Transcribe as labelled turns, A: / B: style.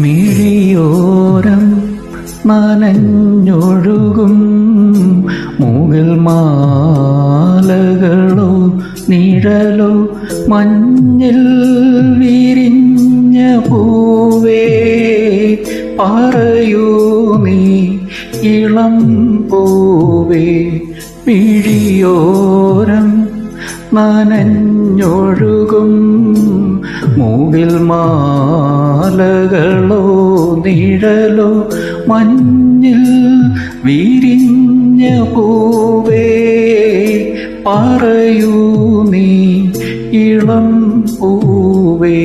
A: മിഴിയോരം മനഞ്ഞൊഴുകും മുകൾ മാലകളോ നിഴലോ മഞ്ഞിൽ വിരിഞ്ഞ പൂവേ പറയൂ നീ ഇളം പൂവേ മിഴിയോ നനഞ്ഞൊഴുകും മൂകിൽ മാലകളോ നിഴലോ മഞ്ഞിൽ വിരിഞ്ഞ പൂവേ പറയൂ നീ ഇളം പൂവേ.